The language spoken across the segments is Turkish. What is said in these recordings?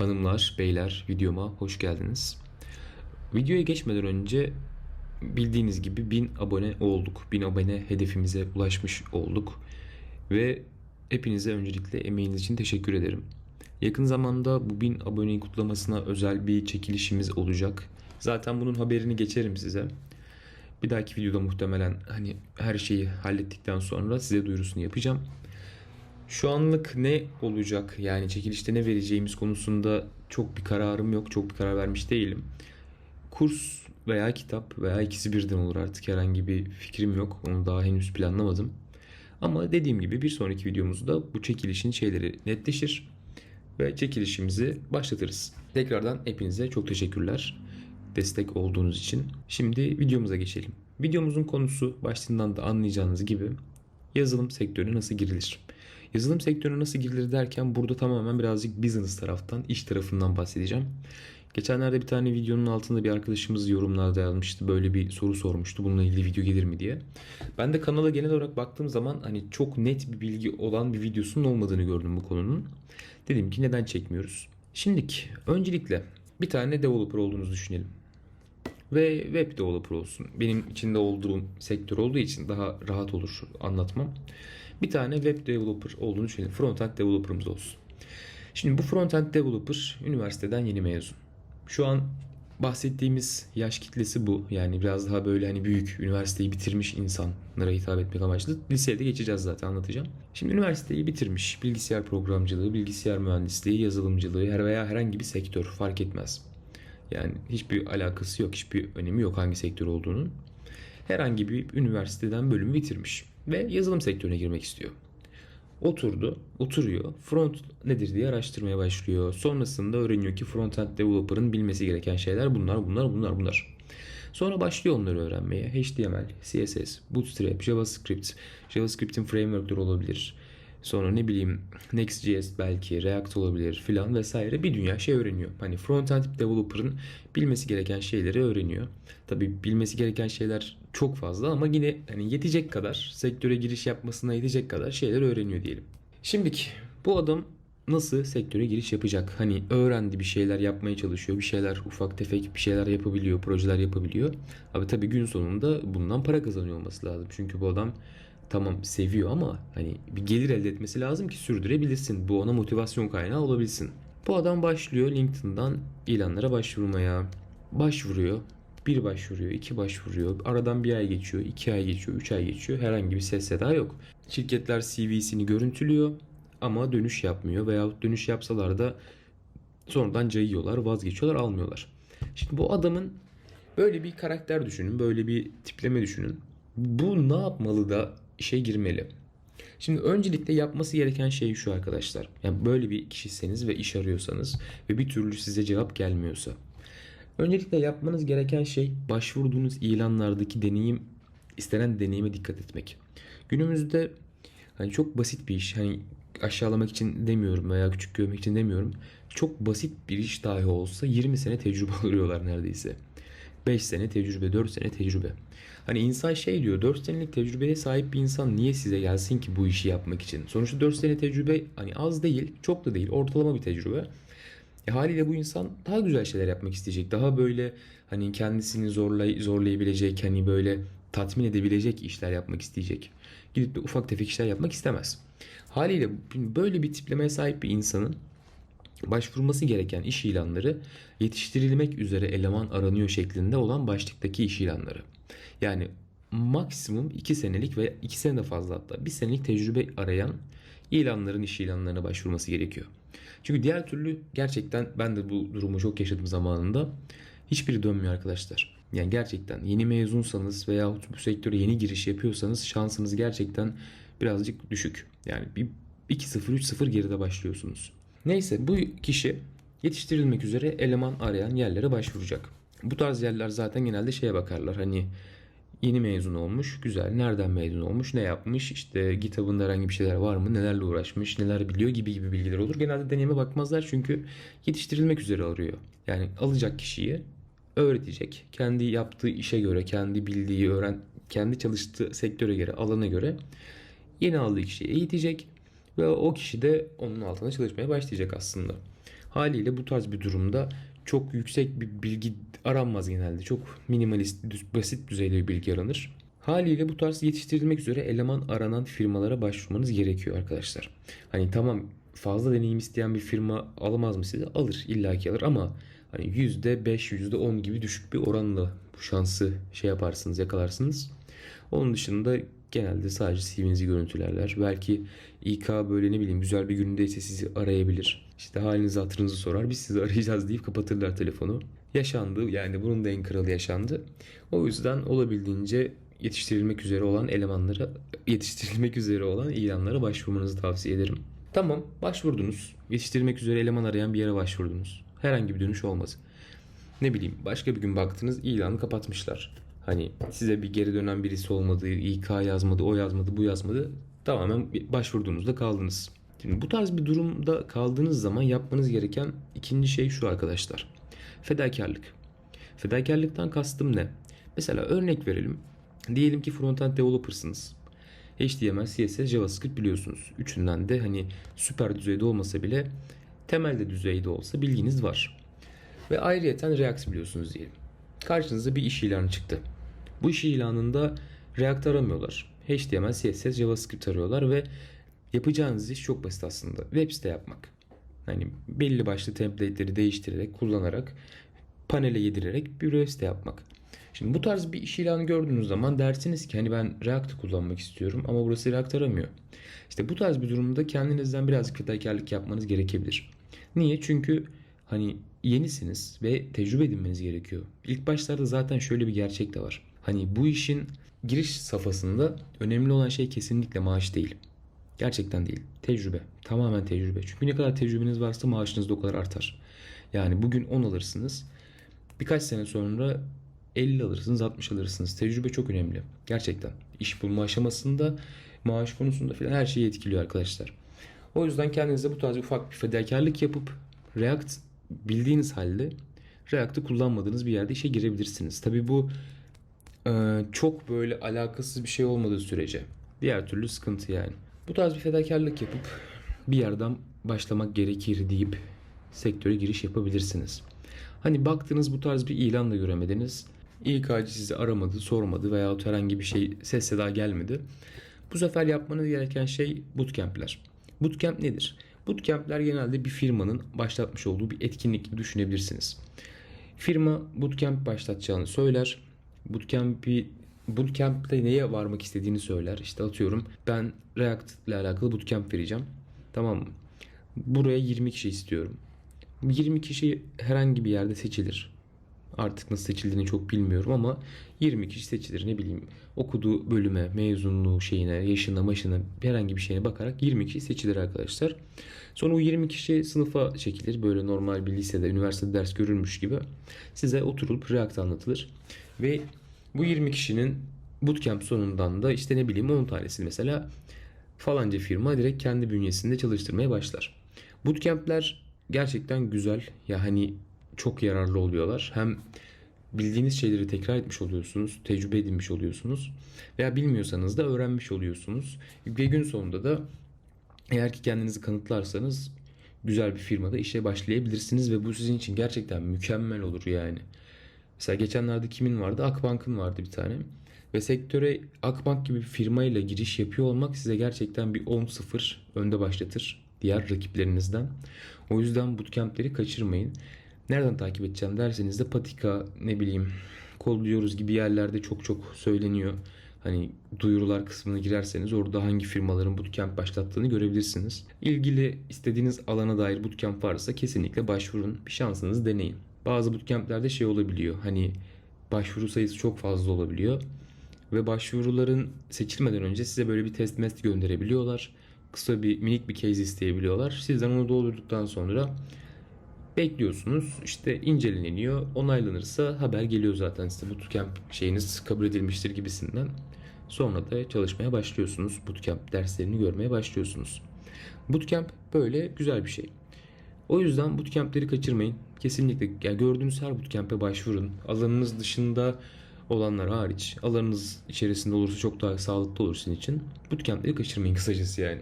Hanımlar, beyler videoma hoş geldiniz. Videoya geçmeden önce bildiğiniz gibi 1000 abone olduk. 1000 abone hedefimize ulaşmış olduk. Ve hepinize öncelikle emeğiniz için teşekkür ederim. Yakın zamanda bu 1000 aboneyi kutlamasına özel bir çekilişimiz olacak. Zaten bunun haberini geçerim size. Bir dahaki videoda muhtemelen hani her şeyi hallettikten sonra size duyurusunu yapacağım. Şu anlık ne olacak yani çekilişte ne vereceğimiz konusunda çok bir kararım yok. Çok bir karar vermiş değilim. Kurs veya kitap veya ikisi birden olur artık herhangi bir fikrim yok. Onu daha henüz planlamadım. Ama dediğim gibi bir sonraki videomuzda bu çekilişin şeyleri netleşir ve çekilişimizi başlatırız. Tekrardan hepinize çok teşekkürler destek olduğunuz için. Şimdi videomuza geçelim. Videomuzun konusu başlığından da anlayacağınız gibi yazılım sektörüne nasıl girilir? Yazılım sektörüne nasıl girilir derken burada tamamen birazcık business taraftan, iş tarafından bahsedeceğim. Geçenlerde bir tane videonun altında bir arkadaşımız yorumlarda yazmıştı. Böyle bir soru sormuştu. Bununla ilgili video gelir mi diye. Ben de kanala genel olarak baktığım zaman hani çok net bir bilgi olan bir videosunun olmadığını gördüm bu konunun. Dedim ki neden çekmiyoruz? Şimdiki öncelikle bir tane developer olduğunuzu düşünelim ve web developer olsun. Benim içinde olduğum sektör olduğu için daha rahat olur anlatmam. Bir tane web developer olduğunu düşünelim. Frontend developer'ımız olsun. Şimdi bu frontend developer üniversiteden yeni mezun. Şu an bahsettiğimiz yaş kitlesi bu. Yani biraz daha böyle hani büyük üniversiteyi bitirmiş insanlara hitap etmek amaçlı. Liseye de geçeceğiz zaten anlatacağım. Şimdi üniversiteyi bitirmiş. Bilgisayar programcılığı, bilgisayar mühendisliği, yazılımcılığı her veya herhangi bir sektör fark etmez. Yani hiçbir alakası yok, hiçbir önemi yok hangi sektör olduğunun. Herhangi bir üniversiteden bölümü bitirmiş ve yazılım sektörüne girmek istiyor. Oturdu, oturuyor, front nedir diye araştırmaya başlıyor. Sonrasında öğreniyor ki frontend developer'ın bilmesi gereken şeyler bunlar, bunlar, bunlar, bunlar. Sonra başlıyor onları öğrenmeye. HTML, CSS, Bootstrap, JavaScript, JavaScript'in framework'ları olabilir. Sonra ne bileyim Next.js belki React olabilir filan vesaire bir dünya şey öğreniyor. Hani frontend developer'ın bilmesi gereken şeyleri öğreniyor. Tabi bilmesi gereken şeyler çok fazla ama yine hani yetecek kadar sektöre giriş yapmasına yetecek kadar şeyler öğreniyor diyelim. Şimdiki bu adam nasıl sektöre giriş yapacak? Hani öğrendi bir şeyler yapmaya çalışıyor. Bir şeyler ufak tefek bir şeyler yapabiliyor. Projeler yapabiliyor. Abi tabii gün sonunda bundan para kazanıyor olması lazım. Çünkü bu adam tamam seviyor ama hani bir gelir elde etmesi lazım ki sürdürebilirsin. Bu ona motivasyon kaynağı olabilsin. Bu adam başlıyor LinkedIn'dan ilanlara başvurmaya. Başvuruyor. Bir başvuruyor, iki başvuruyor. Aradan bir ay geçiyor, iki ay geçiyor, üç ay geçiyor. Herhangi bir ses seda yok. Şirketler CV'sini görüntülüyor ama dönüş yapmıyor veyahut dönüş yapsalar da sonradan cayıyorlar, vazgeçiyorlar, almıyorlar. Şimdi bu adamın böyle bir karakter düşünün, böyle bir tipleme düşünün. Bu ne yapmalı da işe girmeli? Şimdi öncelikle yapması gereken şey şu arkadaşlar. Yani böyle bir kişiseniz ve iş arıyorsanız ve bir türlü size cevap gelmiyorsa. Öncelikle yapmanız gereken şey başvurduğunuz ilanlardaki deneyim, istenen deneyime dikkat etmek. Günümüzde hani çok basit bir iş. Hani aşağılamak için demiyorum veya küçük görmek için demiyorum. Çok basit bir iş dahi olsa 20 sene tecrübe alıyorlar neredeyse. 5 sene tecrübe, 4 sene tecrübe. Hani insan şey diyor 4 senelik tecrübeye sahip bir insan niye size gelsin ki bu işi yapmak için? Sonuçta 4 sene tecrübe hani az değil, çok da değil, ortalama bir tecrübe. E haliyle bu insan daha güzel şeyler yapmak isteyecek. Daha böyle hani kendisini zorlay zorlayabilecek, hani böyle tatmin edebilecek işler yapmak isteyecek. Gidip de ufak tefek işler yapmak istemez. Haliyle böyle bir tiplemeye sahip bir insanın başvurması gereken iş ilanları yetiştirilmek üzere eleman aranıyor şeklinde olan başlıktaki iş ilanları. Yani maksimum 2 senelik ve 2 sene de fazla hatta 1 senelik tecrübe arayan ilanların iş ilanlarına başvurması gerekiyor. Çünkü diğer türlü gerçekten ben de bu durumu çok yaşadım zamanında. Hiçbiri dönmüyor arkadaşlar. Yani gerçekten yeni mezunsanız veya bu sektöre yeni giriş yapıyorsanız şansınız gerçekten birazcık düşük. Yani bir 2-0 3-0 geride başlıyorsunuz. Neyse bu kişi yetiştirilmek üzere eleman arayan yerlere başvuracak. Bu tarz yerler zaten genelde şeye bakarlar. Hani yeni mezun olmuş, güzel. Nereden mezun olmuş, ne yapmış, işte GitHub'ında herhangi bir şeyler var mı, nelerle uğraşmış, neler biliyor gibi gibi bilgiler olur. Genelde deneyime bakmazlar çünkü yetiştirilmek üzere arıyor. Yani alacak kişiyi öğretecek. Kendi yaptığı işe göre, kendi bildiği, öğren kendi çalıştığı sektöre göre, alana göre yeni aldığı kişiyi eğitecek ve o kişi de onun altında çalışmaya başlayacak aslında. Haliyle bu tarz bir durumda çok yüksek bir bilgi aranmaz genelde. Çok minimalist, basit düzeyde bir bilgi aranır. Haliyle bu tarz yetiştirilmek üzere eleman aranan firmalara başvurmanız gerekiyor arkadaşlar. Hani tamam fazla deneyim isteyen bir firma alamaz mı sizi? Alır, illaki alır ama hani %5, %10 gibi düşük bir oranla bu şansı şey yaparsınız, yakalarsınız. Onun dışında genelde sadece CV'nizi görüntülerler. Belki İK böyle ne bileyim güzel bir günündeyse sizi arayabilir. İşte halinizi hatırınızı sorar. Biz sizi arayacağız deyip kapatırlar telefonu. Yaşandı yani bunun da en kralı yaşandı. O yüzden olabildiğince yetiştirilmek üzere olan elemanlara, yetiştirilmek üzere olan ilanlara başvurmanızı tavsiye ederim. Tamam başvurdunuz. Yetiştirilmek üzere eleman arayan bir yere başvurdunuz. Herhangi bir dönüş olmaz. Ne bileyim başka bir gün baktınız ilanı kapatmışlar. Hani size bir geri dönen birisi olmadı, İK yazmadı, o yazmadı, bu yazmadı. Tamamen başvurduğunuzda kaldınız. Şimdi bu tarz bir durumda kaldığınız zaman yapmanız gereken ikinci şey şu arkadaşlar. Fedakarlık. Fedakarlıktan kastım ne? Mesela örnek verelim. Diyelim ki frontend developer'sınız. HTML, CSS, JavaScript biliyorsunuz. Üçünden de hani süper düzeyde olmasa bile temelde düzeyde olsa bilginiz var. Ve ayrıyeten React biliyorsunuz diyelim. Karşınıza bir iş ilanı çıktı. Bu iş ilanında React aramıyorlar. HTML, CSS, JavaScript arıyorlar ve yapacağınız iş çok basit aslında. Web site yapmak. Hani belli başlı template'leri değiştirerek, kullanarak, panele yedirerek bir web site yapmak. Şimdi bu tarz bir iş ilanı gördüğünüz zaman dersiniz ki hani ben React kullanmak istiyorum ama burası React aramıyor. İşte bu tarz bir durumda kendinizden birazcık fedakarlık yapmanız gerekebilir. Niye? Çünkü hani yenisiniz ve tecrübe edinmeniz gerekiyor. İlk başlarda zaten şöyle bir gerçek de var. Hani bu işin giriş safhasında önemli olan şey kesinlikle maaş değil. Gerçekten değil. Tecrübe. Tamamen tecrübe. Çünkü ne kadar tecrübeniz varsa maaşınız da o kadar artar. Yani bugün 10 alırsınız. Birkaç sene sonra 50 alırsınız, 60 alırsınız. Tecrübe çok önemli. Gerçekten. İş bulma aşamasında, maaş konusunda falan her şeyi etkiliyor arkadaşlar. O yüzden kendinize bu tarz ufak bir fedakarlık yapıp React bildiğiniz halde React'ı kullanmadığınız bir yerde işe girebilirsiniz. Tabii bu e, çok böyle alakasız bir şey olmadığı sürece. Diğer türlü sıkıntı yani. Bu tarz bir fedakarlık yapıp bir yerden başlamak gerekir deyip sektöre giriş yapabilirsiniz. Hani baktınız bu tarz bir ilan da göremediniz. İK'cı sizi aramadı, sormadı veya herhangi bir şey ses seda gelmedi. Bu sefer yapmanız gereken şey bootcamp'ler. Bootcamp nedir? Bootcamp'ler genelde bir firmanın başlatmış olduğu bir etkinlik düşünebilirsiniz. Firma bootcamp başlatacağını söyler. Bootcamp'i Bootcamp'te neye varmak istediğini söyler. İşte atıyorum ben React ile alakalı bootcamp vereceğim. Tamam mı? Buraya 20 kişi istiyorum. 20 kişi herhangi bir yerde seçilir. Artık nasıl seçildiğini çok bilmiyorum ama 20 kişi seçilir ne bileyim. Okuduğu bölüme, mezunluğu şeyine, yaşına, maşına herhangi bir şeyine bakarak 20 kişi seçilir arkadaşlar. Sonra o 20 kişi sınıfa çekilir. Böyle normal bir lisede, üniversitede ders görülmüş gibi. Size oturulup React anlatılır. Ve bu 20 kişinin bootcamp sonundan da işte ne bileyim 10 tanesi mesela falanca firma direkt kendi bünyesinde çalıştırmaya başlar. Bootcamp'ler gerçekten güzel. Ya hani çok yararlı oluyorlar. Hem bildiğiniz şeyleri tekrar etmiş oluyorsunuz, tecrübe edinmiş oluyorsunuz veya bilmiyorsanız da öğrenmiş oluyorsunuz. Ve gün sonunda da eğer ki kendinizi kanıtlarsanız güzel bir firmada işe başlayabilirsiniz ve bu sizin için gerçekten mükemmel olur yani. Mesela geçenlerde kimin vardı? Akbank'ın vardı bir tane. Ve sektöre Akbank gibi bir firmayla giriş yapıyor olmak size gerçekten bir 10-0 önde başlatır diğer rakiplerinizden. O yüzden bootcamp'leri kaçırmayın. Nereden takip edeceğim derseniz de Patika ne bileyim kolluyoruz gibi yerlerde çok çok söyleniyor. Hani duyurular kısmına girerseniz orada hangi firmaların bootcamp başlattığını görebilirsiniz. İlgili istediğiniz alana dair bootcamp varsa kesinlikle başvurun. Bir şansınızı deneyin. Bazı bootcamp'lerde şey olabiliyor. Hani başvuru sayısı çok fazla olabiliyor. Ve başvuruların seçilmeden önce size böyle bir test mest gönderebiliyorlar. Kısa bir minik bir case isteyebiliyorlar. Sizden onu doldurduktan sonra bekliyorsunuz. İşte inceleniyor. Onaylanırsa haber geliyor zaten size bootcamp şeyiniz kabul edilmiştir gibisinden. Sonra da çalışmaya başlıyorsunuz. Bootcamp derslerini görmeye başlıyorsunuz. Bootcamp böyle güzel bir şey. O yüzden bootcamp'leri kaçırmayın. Kesinlikle yani gördüğünüz her bootcamp'e başvurun. Alanınız dışında olanlar hariç. Alanınız içerisinde olursa çok daha sağlıklı olur sizin için. Bootcamp'leri kaçırmayın kısacası yani.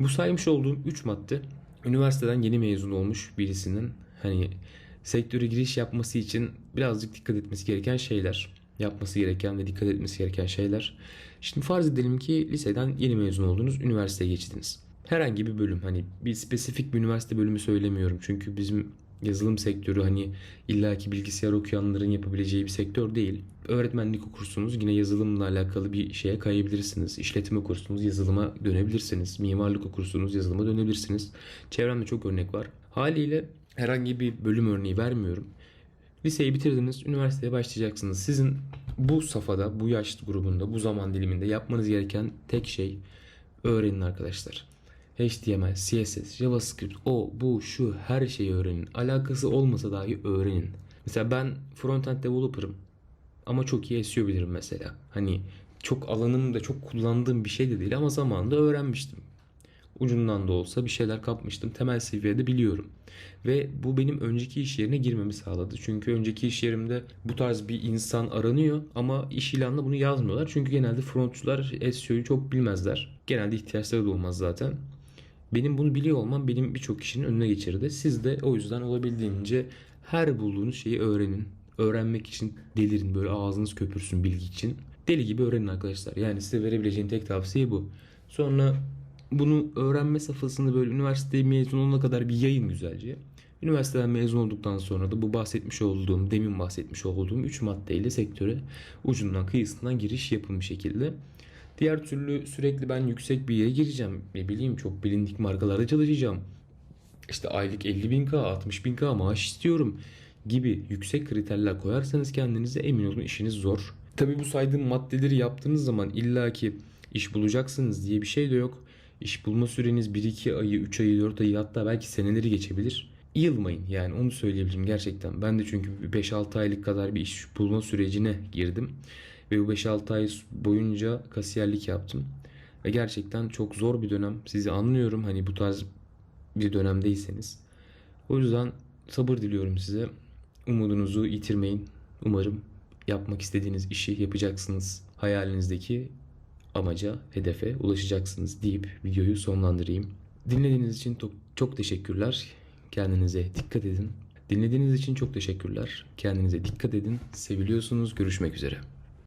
Bu saymış olduğum 3 madde üniversiteden yeni mezun olmuş birisinin hani sektöre giriş yapması için birazcık dikkat etmesi gereken şeyler. Yapması gereken ve dikkat etmesi gereken şeyler. Şimdi farz edelim ki liseden yeni mezun oldunuz, üniversiteye geçtiniz. Herhangi bir bölüm hani bir spesifik bir üniversite bölümü söylemiyorum. Çünkü bizim yazılım sektörü hani illaki bilgisayar okuyanların yapabileceği bir sektör değil. Öğretmenlik okursunuz yine yazılımla alakalı bir şeye kayabilirsiniz. İşletme okursunuz yazılıma dönebilirsiniz. Mimarlık okursunuz yazılıma dönebilirsiniz. Çevremde çok örnek var. Haliyle herhangi bir bölüm örneği vermiyorum. Liseyi bitirdiniz, üniversiteye başlayacaksınız. Sizin bu safhada, bu yaş grubunda, bu zaman diliminde yapmanız gereken tek şey öğrenin arkadaşlar. HTML, CSS, JavaScript, o, bu, şu her şeyi öğrenin. Alakası olmasa dahi öğrenin. Mesela ben frontend developer'ım ama çok iyi SEO bilirim mesela. Hani çok alanımda çok kullandığım bir şey de değil ama zamanında öğrenmiştim. Ucundan da olsa bir şeyler kapmıştım. Temel seviyede biliyorum. Ve bu benim önceki iş yerine girmemi sağladı. Çünkü önceki iş yerimde bu tarz bir insan aranıyor ama iş ilanında bunu yazmıyorlar. Çünkü genelde frontçular SEO'yu çok bilmezler. Genelde ihtiyaçları da olmaz zaten. Benim bunu biliyor olmam benim birçok kişinin önüne geçirdi. Siz de o yüzden olabildiğince her bulduğunuz şeyi öğrenin. Öğrenmek için delirin böyle ağzınız köpürsün bilgi için. Deli gibi öğrenin arkadaşlar. Yani size verebileceğim tek tavsiye bu. Sonra bunu öğrenme safhasında böyle üniversite mezun olana kadar bir yayın güzelce. Üniversiteden mezun olduktan sonra da bu bahsetmiş olduğum, demin bahsetmiş olduğum 3 maddeyle sektöre ucundan kıyısından giriş yapın bir şekilde. Diğer türlü sürekli ben yüksek bir yere gireceğim. Ne bileyim çok bilindik markalarda çalışacağım. İşte aylık 50 bin K, 60 bin K maaş istiyorum gibi yüksek kriterler koyarsanız kendinize emin olun işiniz zor. Tabi bu saydığım maddeleri yaptığınız zaman illaki iş bulacaksınız diye bir şey de yok. İş bulma süreniz 1-2 ayı, 3 ayı, 4 ayı hatta belki seneleri geçebilir. Yılmayın yani onu söyleyebilirim gerçekten. Ben de çünkü 5-6 aylık kadar bir iş bulma sürecine girdim. Ve bu 5-6 ay boyunca kasiyerlik yaptım. Ve gerçekten çok zor bir dönem. Sizi anlıyorum hani bu tarz bir dönemdeyseniz. O yüzden sabır diliyorum size. Umudunuzu yitirmeyin. Umarım yapmak istediğiniz işi yapacaksınız. Hayalinizdeki amaca, hedefe ulaşacaksınız deyip videoyu sonlandırayım. Dinlediğiniz için çok, teşekkürler. Kendinize dikkat edin. Dinlediğiniz için çok teşekkürler. Kendinize dikkat edin. Seviliyorsunuz. Görüşmek üzere.